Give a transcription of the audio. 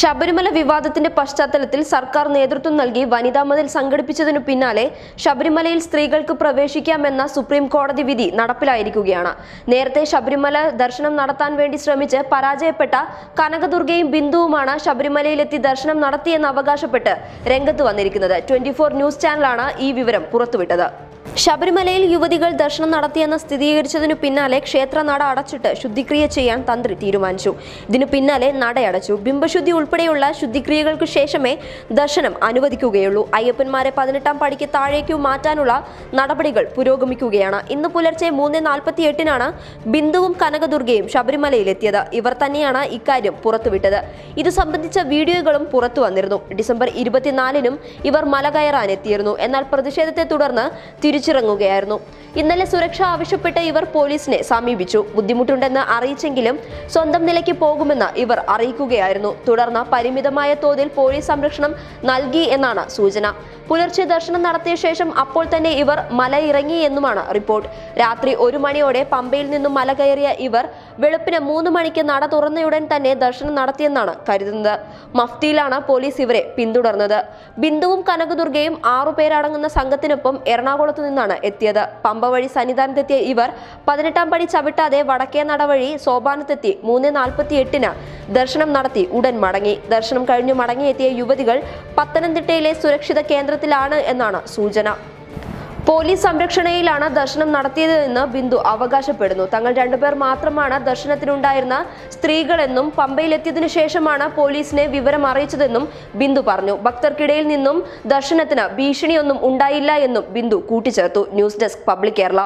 ശബരിമല വിവാദത്തിന്റെ പശ്ചാത്തലത്തിൽ സർക്കാർ നേതൃത്വം നൽകി വനിതാ മതിൽ സംഘടിപ്പിച്ചതിനു പിന്നാലെ ശബരിമലയിൽ സ്ത്രീകൾക്ക് പ്രവേശിക്കാമെന്ന സുപ്രീം കോടതി വിധി നടപ്പിലായിരിക്കുകയാണ്. നേരത്തെ ശബരിമല ദർശനം നടത്താൻ വേണ്ടി ശ്രമിച്ച് പരാജയപ്പെട്ട കനകദുർഗയും ബിന്ദുവുമാണ് ശബരിമലയിലെത്തി ദർശനം നടത്തിയെന്ന് അവകാശപ്പെട്ട് രംഗത്ത് വന്നിരിക്കുന്നത്. ട്വന്റി ന്യൂസ് ചാനലാണ് ഈ വിവരം പുറത്തുവിട്ടത്. ശബരിമലയിൽ യുവതികൾ ദർശനം നടത്തിയെന്ന് സ്ഥിരീകരിച്ചതിനു പിന്നാലെ ക്ഷേത്ര നട അടച്ചിട്ട് ശുദ്ധിക്രിയ ചെയ്യാൻ തന്ത്രി തീരുമാനിച്ചു. ഇതിനു പിന്നാലെ നടയടച്ചു. ബിംബശുദ്ധി ഉൾപ്പെടെയുള്ള ശുദ്ധിക്രിയകൾക്ക് ശേഷമേ ദർശനം അനുവദിക്കുകയുള്ളൂ. അയ്യപ്പന്മാരെ പതിനെട്ടാം പടിക്ക് താഴേക്കു മാറ്റാനുള്ള നടപടികൾ പുരോഗമിക്കുകയാണ്. ഇന്ന് പുലർച്ചെ മൂന്ന് നാൽപ്പത്തി എട്ടിനാണ് ബിന്ദുവും കനകദുർഗയും ശബരിമലയിലെത്തിയത്. ഇവർ തന്നെയാണ് ഇക്കാര്യം പുറത്തുവിട്ടത്. ഇത് സംബന്ധിച്ച വീഡിയോകളും പുറത്തു വന്നിരുന്നു ഡിസംബർ ഇരുപത്തിനാലിനും ഇവർ മല കയറാനെത്തിയിരുന്നു. എന്നാൽ പ്രതിഷേധത്തെ തുടർന്ന് തിരിച്ചിറങ്ങുകയായിരുന്നു. ഇന്നലെ സുരക്ഷ ആവശ്യപ്പെട്ട് ഇവർ പോലീസിനെ സമീപിച്ചു. ബുദ്ധിമുട്ടുണ്ടെന്ന് അറിയിച്ചെങ്കിലും സ്വന്തം നിലയ്ക്ക് പോകുമെന്ന് ഇവർ അറിയിക്കുകയായിരുന്നു. തുടർന്ന് പരിമിതമായ തോതിൽ പോലീസ് സംരക്ഷണം നൽകി എന്നാണ് സൂചന. പുലർച്ചെ ദർശനം നടത്തിയ ശേഷം അപ്പോൾ തന്നെ ഇവർ മല ഇറങ്ങി എന്നുമാണ് റിപ്പോർട്ട്. രാത്രി ഒരു മണിയോടെ പമ്പയിൽ നിന്നും മല കയറിയ ഇവർ വെളുപ്പിന് മൂന്ന് മണിക്ക് നട തുറന്നയുടൻ തന്നെ ദർശനം നടത്തിയെന്നാണ് കരുതുന്നത്. മഫ്തിയിലാണ് പോലീസ് ഇവരെ പിന്തുടർന്നത്. ബിന്ദുവും കനകദുർഗയും ആറുപേരടങ്ങുന്ന സംഘത്തിനൊപ്പം എറണാകുളത്ത് നിന്നാണ് എത്തിയത്. പമ്പ വഴി സന്നിധാനത്തെത്തിയ ഇവർ പതിനെട്ടാം പടി ചവിട്ടാതെ വടക്കേ നട വഴി സോപാനത്തെത്തി മൂന്ന് നാൽപ്പത്തി എട്ടിന് ദർശനം നടത്തി ഉടൻ മടങ്ങി. ദർശനം കഴിഞ്ഞു മടങ്ങിയെത്തിയ യുവതികൾ പത്തനംതിട്ടയിലെ സുരക്ഷിത കേന്ദ്രത്തിലാണ് എന്നാണ് സൂചന. പോലീസ് സംരക്ഷണയിലാണ് ദർശനം നടത്തിയതെന്ന് ബിന്ദു അവകാശപ്പെടുന്നു. തങ്ങൾ രണ്ടുപേർ മാത്രമാണ് ദർശനത്തിനുണ്ടായിരുന്ന സ്ത്രീകളെന്നും പമ്പയിലെത്തിയതിനു ശേഷമാണ് പോലീസിനെ വിവരം അറിയിച്ചതെന്നും ബിന്ദു പറഞ്ഞു. ഭക്തർക്കിടയിൽ നിന്നും ദർശനത്തിന് ഭീഷണിയൊന്നും ഉണ്ടായില്ല എന്നും ബിന്ദു കൂട്ടിച്ചേർത്തു. News desk public Kerala.